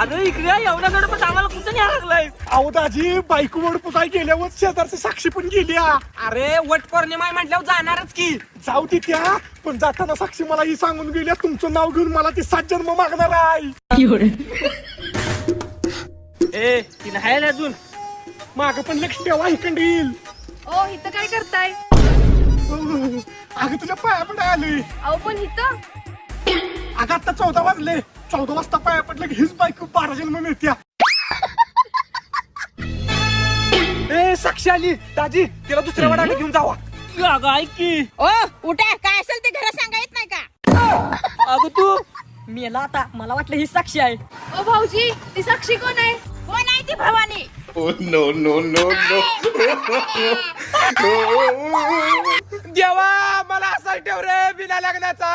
अरे इकडे एवढ्या गणपत आम्हाला कुठं न्याय लागलाय? अहो दाजी बायको पुसाय गेल्यावर शेजारची साक्षी पण गेली हा. अरे वट पौर्णिमा म्हटल्यावर जाणारच की. जाऊ दे त्या पण जाताना साक्षी मला ही सांगून गेल्या तुमचं नाव घेऊन मला ती सात जन्म मागणार आहे. ए ती नाही अजून? माग पण लक्ष ठेवा इकडे येईल. ओ इथं काय करताय? अगं तुझ्या पाया पडा आले. अहो पण इथं? अगं आता चौदा वाजले. चौदा वाजता पाया पडलं की हीच बायको बारा जन्म मिळत्या. ए साक्षी आली दाजी तिला दुसऱ्या वाड्याला घेऊन जावा. अगं ऐक की. ओ उठा. काय असेल ते घरात सांगा येत नाही का? अगं तू? मेला आता. मला वाटलं ही साक्षी आहे. ओ भाऊजी ती साक्षी कोण आहे? कोण आहे ती Bhavani? Oh no no no no! देवा मला असा ठेव रे बिना लग्नाचा.